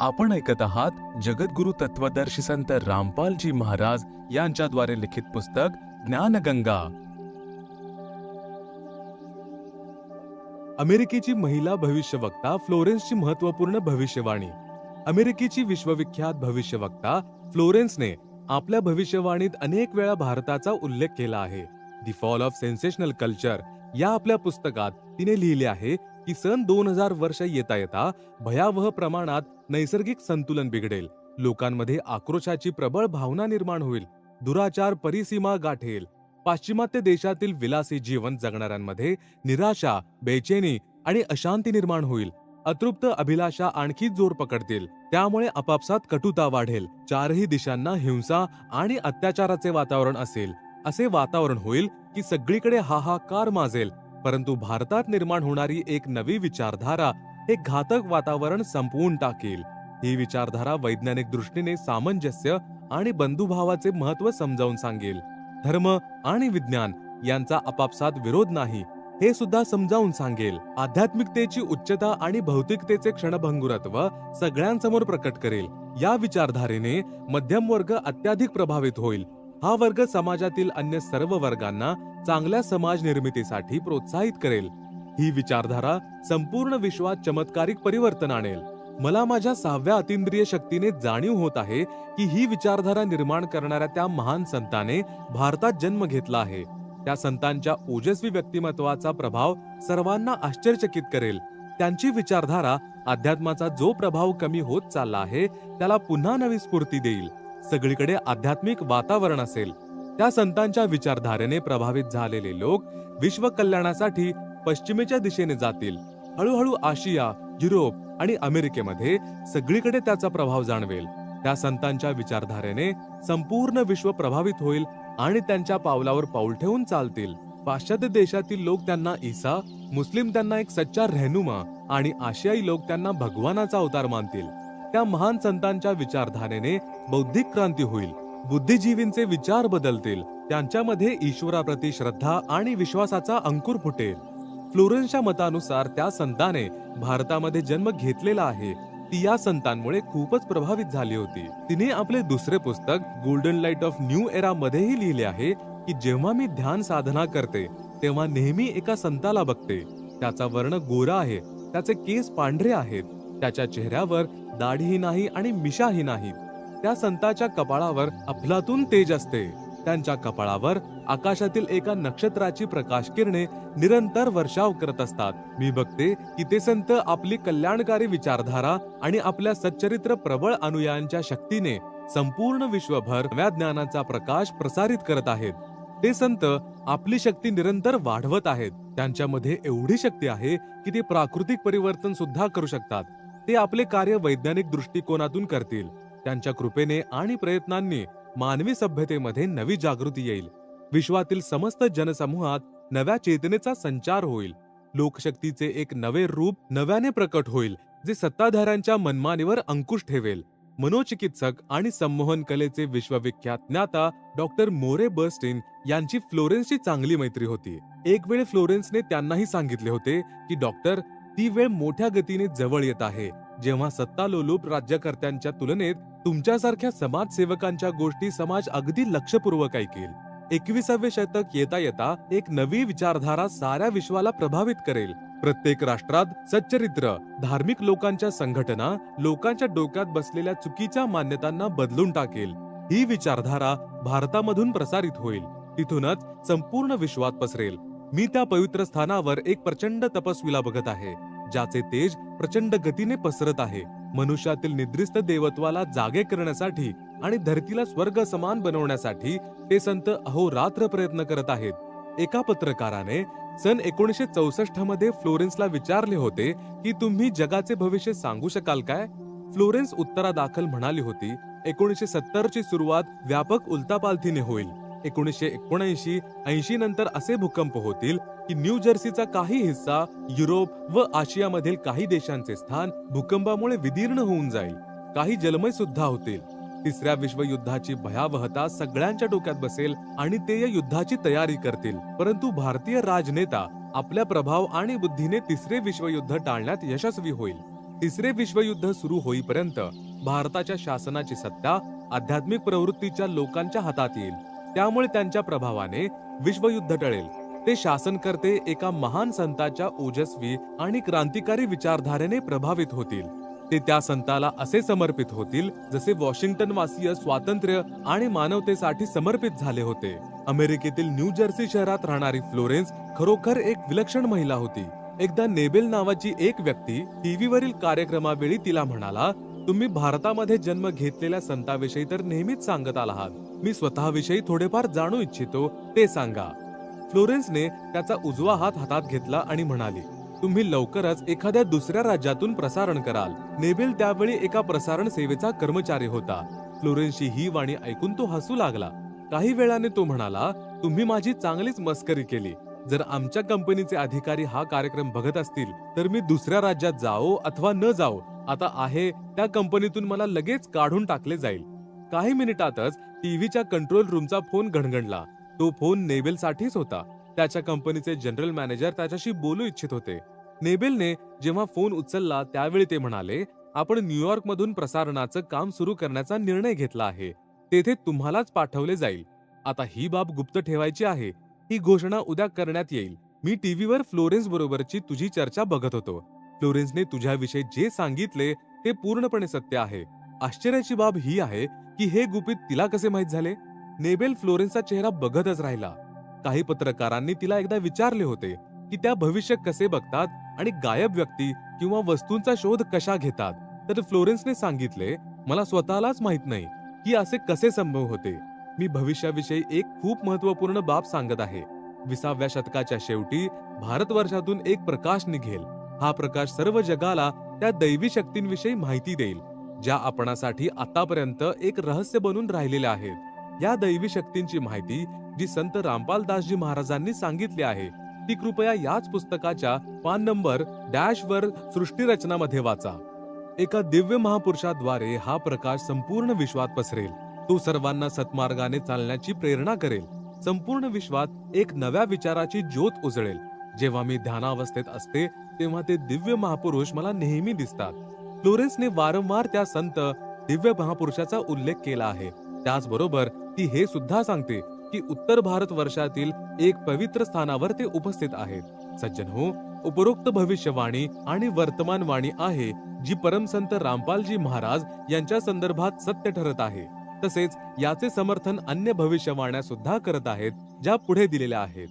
आपण ऐकत आहात जगद्गुरु तत्वदर्शी संत रामपालजी महाराज यांच्याद्वारे लिखित पुस्तक ज्ञानगंगा. अमेरिकेची महिला भविष्यवक्ता फ्लोरेन्सची महत्त्वपूर्ण भविष्यवाणी. अमेरिकेची विश्वविख्यात भविष्यवक्ता फ्लोरेन्सने आपल्या भविष्यवाणीत अनेक वेळा भारताचा उल्लेख केला आहे. The fall of sensational culture या आपल्या पुस्तकात तिने लिहिले आहे की सन दोन हजार वर्ष येता येता भयावह प्रमाणात नैसर्गिक संतुलन बिघडेल. लोकांमध्ये आक्रोशाची प्रबळ भावना निर्माण होईल. दुराचार परिसीमा गाठेल. पाश्चिमात्य देशातील विलासी जीवन जगणाऱ्यांमध्ये निराशा बेचैनी आणि अशांती निर्माण होईल. अतृप्त अभिलाषा आणखी जोर पकडतील. त्यामुळे आपापसात कटुता वाढेल. चारही दिशांना हिंसा आणि अत्याचाराचे वातावरण असेल. असे वातावरण होईल की सगळीकडे हाहाकार माजेल. परंतु भारतात निर्माण होणारी एक नवी विचारधारा हे घातक वातावरण संपवून टाकेल. ही विचारधारा वैज्ञानिक दृष्टीने सामंजस्य आणि बंधुभावाचे महत्त्व समजावून सांगेल. धर्म आणि विज्ञान यांचा आपापसात विरोध नाही हे सुद्धा समजावून सांगेल. आध्यात्मिकतेची उच्चता आणि भौतिकतेचे क्षणभंगुरत्व सगळ्यांसमोर प्रकट करेल. या विचारधारेने मध्यम वर्ग अत्याधिक प्रभावित होईल. हा वर्ग समाजातील अन्य सर्व वर्गांना चांगल्या समाज निर्मितीसाठी प्रोत्साहित करेल. ही विचारधारा संपूर्ण विश्वात चमत्कारिक परिवर्तन आणेल. मला माझ्या सहाव्या अतिंद्रिय शक्तीने जाणीव होत आहे की ही विचारधारा निर्माण करणाऱ्या त्या महान संताने भारतात जन्म घेतला आहे. त्या संतांच्या ओजस्वी व्यक्तिमत्वाचा प्रभाव सर्वांना आश्चर्यचकित करेल. त्यांची विचारधारा अध्यात्माचा जो प्रभाव कमी होत चालला आहे त्याला पुन्हा नवी स्फूर्ती देईल. सगळीकडे आध्यात्मिक वातावरण असेल. त्या संतांच्या विचारधारेने प्रभावित झालेले लोक विश्व कल्याणासाठी पश्चिमेच्या दिशेने जातील. हळूहळू आशिया युरोप आणि अमेरिकेमध्ये सगळीकडे त्याचा प्रभाव जाणवेल. त्या संतांच्या विचारधारेने संपूर्ण विश्व प्रभावित होईल आणि त्यांच्या पावलावर पाऊल ठेवून चालतील. पाश्चात्य देशातील लोक त्यांना ईसा मुस्लिम त्यांना एक सच्चा रेहनुमा आणि आशियाई लोक त्यांना भगवानाचा अवतार मानतील. त्या महान संतांच्या विचारधारेने बौद्धिक क्रांती होईल बुद्धिजीवींचे विचार बदलतील त्यांच्यामध्ये ईश्वराप्रती श्रद्धा आणि विश्वासाचा अंकुर फुटेल. फ्लोरेन्सच्या मतानुसार त्या संताने भारतामध्ये जन्म घेतलेला आहे. ती या संतांमुळे खूपच प्रभावित झाली होती. तिने आपले दुसरे पुस्तक golden light of new era मध्येही लिहिले आहे की जेव्हा मी ध्यान साधना करते तेव्हा नेहमी एका संताला बघते. त्याचा वर्ण गोरा आहे त्याचे केस पांढरे आहेत त्याच्या चेहऱ्यावर दाढीही नाही आणि मिशाही नाही. त्या संताच्या कपाळावर अफलातून तेज असते. त्यांच्या कपाळावर आकाशातील एका नक्षत्राची प्रकाश किरणे निरंतर वर्षाव करत असतात. मी बघते की ते संत आपली कल्याणकारी विचारधारा आणि आपल्या सच्चरित्र प्रबळ अनुयायांच्या शक्तीने संपूर्ण विश्वभर नव्या ज्ञानाचा प्रकाश प्रसारित करत आहेत. ते संत आपली शक्ती निरंतर वाढवत आहेत. त्यांच्यामध्ये एवढी शक्ती आहे की ते प्राकृतिक परिवर्तन सुद्धा करू शकतात. ते आपले कार्य वैज्ञानिक दृष्टिकोनातून करतील. त्यांच्या कृपेने आणि प्रयत्नांनी मानवी सभ्यतेमध्ये नवी जागृती येईल. विश्वातील समस्त जनसमूहात नव्या चेतनेचा संचार होईल. लोकशक्तीचे एक नवे रूप नव्याने प्रकट होईल जे सत्ताधाऱ्यांच्या मनमानीवर अंकुश ठेवेल. मनोचिकित्सक आणि संमोहन कलेचे विश्वविख्यात ज्ञाता डॉक्टर मोरे बर्स्टिन यांची फ्लोरेन्सची चांगली मैत्री होती. एक वेळ फ्लोरेन्सने त्यांनाही सांगितले होते की डॉक्टर ती वेळ मोठ्या गतीने जवळ येत आहे? जेव्हा सत्तालोलूप राज्यकर्त्यांच्या तुलनेत तुमच्यासारख्या समाजसेवकांच्या गोष्टी समाज अगदी लक्षपूर्वक ऐकेल. एकविसावे शतक येता येता एक नवी विचारधारा साऱ्या विश्वाला प्रभावित करेल. प्रत्येक राष्ट्रात सच्चरित्र धार्मिक लोकांच्या संघटना लोकांच्या डोक्यात बसलेल्या चुकीच्या मान्यतांना बदलून टाकेल. ही विचारधारा भारतामधून प्रसारित होईल. तिथूनच संपूर्ण विश्वात पसरेल. मी त्या पवित्र स्थानावर एक प्रचंड तपस्वीला बघत आहे. ज्याचे तेज प्रचंड गतीने पसरत आहे. मनुष्यातील निद्रिस्त देवत्वाला जागे करण्यासाठी आणि धरतीला स्वर्ग समान बनवण्यासाठी ते संत अहोरात्र प्रयत्न करत आहेत. एका पत्रकाराने सन एकोणीशे चौसष्टमध्ये फ्लोरेन्सला विचारले होते की तुम्ही जगाचे भविष्य सांगू शकाल काय? फ्लोरेन्स उत्तरादाखल म्हणाली होती एकोणीशे सत्तरची सुरुवात व्यापक उलतापालथीने होईल. एकोणीसशे एकोणऐंशी ऐंशी नंतर असे भूकंप होतील की न्यू जर्सीचा काही हिस्सा युरोप व आशियामधील काही देशांचे स्थान भूकंपामुळे विदीर्ण होऊन जाईल. काही जलमय सुद्धा होतील. तिसऱ्या विश्वयुद्धाची भयावहता सगळ्यांच्या डोक्यात बसेल आणि ते या युद्धाची तयारी करतील. परंतु भारतीय राजनेता आपल्या प्रभाव आणि बुद्धीने तिसरे विश्वयुद्ध टाळण्यात यशस्वी होईल. तिसरे विश्वयुद्ध सुरू होईपर्यंत भारताच्या शासनाची सत्ता आध्यात्मिक प्रवृत्तीच्या लोकांच्या हातात येईल. त्यामुळे त्यांच्या प्रभावाने विश्वयुद्ध टळेल. ते शासनकर्ते एका महान संताच्या ओजस्वी आणि क्रांतिकारी विचारधारेने प्रभावित होतील. ते त्या संताला असे समर्पित होतील जसे वॉशिंग्टन वासीय स्वातंत्र्य आणि मानवतेसाठी समर्पित झाले होते. अमेरिकेतील न्यू जर्सी शहरात राहणारी फ्लोरेन्स खरोखर एक विलक्षण महिला होती. एकदा नेबेल नावाची एक व्यक्ती टीव्हीवरील कार्यक्रमावेळी तिला म्हणाला तुम्ही भारतामध्ये जन्म घेतलेल्या संताविषयी तर नेहमीच सांगत आलात मी स्वतःविषयी थोडेफार जाणू इच्छितो ते सांगा. फ्लोरेन्सने त्याचा उजवा हात हातात घेतला आणि म्हणाली तुम्ही लवकरच एखाद्या दुसऱ्या राज्यातून प्रसारण कराल. नेबेल त्यावेळी एका प्रसारण सेवेचा कर्मचारी होता. फ्लोरेन्सची ही वाणी ऐकून तो हसू लागला. काही वेळाने तो म्हणाला तुम्ही माझी चांगलीच मस्करी केली. जर आमच्या कंपनीचे अधिकारी हा कार्यक्रम बघत असतील तर मी दुसऱ्या राज्यात जाओ अथवा न जाओ आता आहे त्या कंपनीतून मला लगेच काढून टाकले जाईल. काही मिनिटातच टीव्हीच्या कंट्रोल रूमचा फोन घणघणला. तो फोन नेबेलसाठीच होता. त्याच्या कंपनीचे जनरल मॅनेजर त्याच्याशी बोलू इच्छित होते. नेबेलने जेव्हा फोन उचलला त्यावेळी ते म्हणाले आपण न्यूयॉर्क मधून प्रसारणाचं काम सुरू करण्याचा निर्णय घेतला आहे. तेथे तुम्हालाच पाठवले जाईल. आता ही बाब गुप्त ठेवायची आहे. ही घोषणा उद्या करण्यात येईल. मी टीव्हीवर फ्लोरेन्स बरोबरची तुझी चर्चा बघत होतो. फ्लोरेन्सने तुझ्याविषयी जे सांगितले ते पूर्णपणे सत्य आहे. आश्चर्याची बाब ही आहे की हे गुपित तिला कसे माहीत झाले? नेबेल फ्लोरेन्सचा चेहरा बघतच राहिला. काही पत्रकारांनी तिला एकदा विचारले होते की त्या भविष्य कसे बघतात आणि गायब व्यक्ती किंवा वस्तूंचा शोध कशा घेतात? तर फ्लोरेन्सने सांगितले मला स्वतःलाच माहीत नाही की असे कसे संभव होते. मी भविष्याविषयी एक खूप महत्त्वपूर्ण बाब सांगत आहे. विसाव्या शतकाच्या शेवटी भारतवर्षातून एक प्रकाश निघेल. हा प्रकाश सर्व जगाला त्या दैवी शक्तींविषयी माहिती देईल. ज्या आपणासाठी आतापर्यंत एक रहस्य बनून राहिलेल्या आहेत. या दैवी शक्तींची माहिती जी संत रामपाल दासजी महाराजांनी सांगितली आहे ती कृपया याच पुस्तकाच्या पान नंबर डॅश वर सृष्टी रचनामध्ये वाचा. एका दिव्य महापुरुषाद्वारे हा प्रकाश संपूर्ण विश्वात पसरेल. तो सर्वांना सत्मार्गाने चालण्याची प्रेरणा करेल. संपूर्ण विश्वात एक नव्या विचाराची ज्योत उजळेल. जेव्हा मी ध्यानावस्थेत असते तेव्हा ते दिव्य महापुरुष मला नेहमी दिसतात. फ्लोरेन्सने वारंवार त्या संत दिव्य महापुरुषाचा उल्लेख केला आहे. त्याचबरोबर ती हे सुद्धा सांगते की उत्तर भारत वर्षातील एक पवित्र स्थानावर ते उपस्थित आहेत. सज्जन हो उपरोक्त भविष्यवाणी आणि वर्तमानवाणी आहे जी परमसंत रामपालजी महाराज यांच्या संदर्भात सत्य ठरत आहे. तसेच याचे समर्थन अन्य भविष्यवाण्या सुद्धा करत आहेत ज्या पुढे दिलेल्या आहेत.